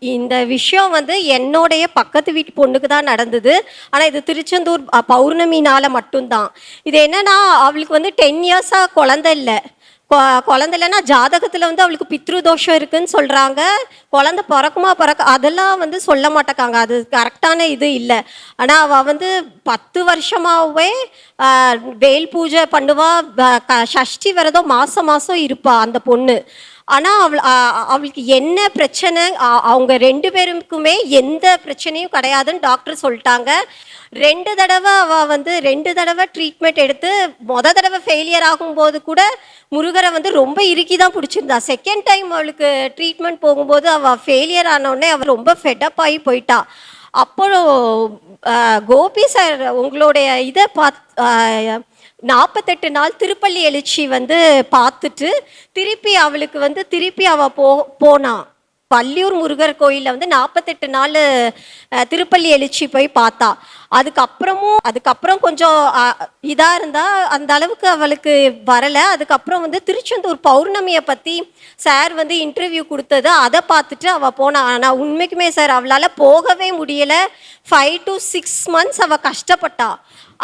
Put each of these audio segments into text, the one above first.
இந்த விஷயம் வந்து என்னுடைய பக்கத்து வீட்டு பொண்ணுக்கு தான் நடந்தது. ஆனால் இது திருச்செந்தூர் பௌர்ணமினால் மட்டும்தான். இது என்னன்னா அவளுக்கு வந்து டென் இயர்ஸாக குழந்தை இல்லை. கொ- குழந்தை இல்லைன்னா ஜாதகத்தில் வந்து அவளுக்கு பித்ரு தோஷம் இருக்குன்னு சொல்கிறாங்க குழந்தை பிறக்குமா பிறக்க அதெல்லாம் வந்து சொல்ல மாட்டேக்காங்க. அது கரெக்டான இது இல்லை. ஆனால் அவள் வந்து பத்து வருஷமாகவே வேல் பூஜை பண்ணுவா. ஷஷ்டி க- சஷ்டி விரதம் மாதம் மாதம் இருப்பாள் அந்த பொண்ணு. ஆனால் அவள் அவளுக்கு என்ன பிரச்சனை அவங்க ரெண்டு பேருக்குமே எந்த பிரச்சனையும் கிடையாதுன்னு டாக்டர் சொல்லிட்டாங்க. ரெண்டு தடவை அவள் வந்து ரெண்டு தடவை ட்ரீட்மெண்ட் எடுத்து மொத தடவை ஃபெயிலியர் ஆகும்போது கூட முருகரை வந்து ரொம்ப இறுக்கி தான் பிடிச்சிருந்தா. செகண்ட் டைம் அவளுக்கு ட்ரீட்மெண்ட் போகும்போது அவள் ஃபெயிலியர் ஆனோடனே அவள் ரொம்ப ஃபெட்டப் ஆகி போயிட்டா. அப்போ கோபி சார் உங்களுடைய இதை பாத் நாற்பத்தெட்டு நாள் திருப்பள்ளி எழுச்சி வந்து பார்த்துட்டு திருப்பி அவளுக்கு வந்து திருப்பி அவள் போ போனான் பள்ளியூர் முருகர் கோயிலில் வந்து நாற்பத்தெட்டு நாள் திருப்பள்ளி எழுச்சி போய் பார்த்தா. அதுக்கப்புறமும் அதுக்கப்புறம் கொஞ்சம் இதாக இருந்தால் அந்த அளவுக்கு அவளுக்கு வரலை. அதுக்கப்புறம் வந்து திருச்செந்தூர் பௌர்ணமியை பற்றி சார் வந்து இன்டர்வியூ கொடுத்தது. அதை பார்த்துட்டு அவள் போனா. ஆனால் உண்மைக்குமே சார் அவளால் போகவே முடியலை. ஃபைவ் டு சிக்ஸ் மந்த்ஸ் அவள் கஷ்டப்பட்டா.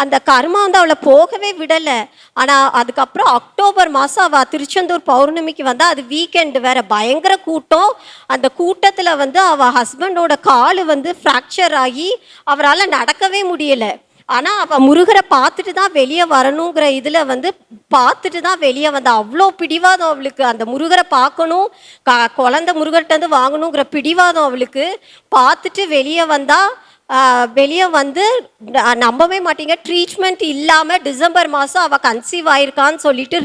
அந்த கர்மா வந்து அவளை போகவே விடலை. ஆனால் அதுக்கப்புறம் அக்டோபர் மாதம் அவள் திருச்செந்தூர் பௌர்ணமிக்கு வந்தால் அது வீக்கெண்டு வேற பயங்கர கூட்டம். அந்த கூட்டத்தில் வந்து அவள் ஹஸ்பண்டோட கால் வந்து ஃப்ராக்சர் ஆகி அவரால் நடக்கவே முடியலை. ஆனால் அவள் முருகரை பார்த்துட்டு தான் வெளியே வரணுங்கிற இதில் வந்து பார்த்துட்டு தான் வெளியே வந்தா. அவ்வளோ பிடிவாதம் அவளுக்கு. அந்த முருகரை பார்க்கணும் க குழந்த முருகர்கிட்ட வந்து வாங்கணுங்கிற பிடிவாதம் அவளுக்கு. பார்த்துட்டு வெளியே வந்தால் வெளியே வந்து நம்பவே மாட்டீங்க. ட்ரீட்மெண்ட் இல்லாமல் டிசம்பர் மாதம் அவள் கன்சீவ் ஆயிருக்கான்னு சொல்லிட்டு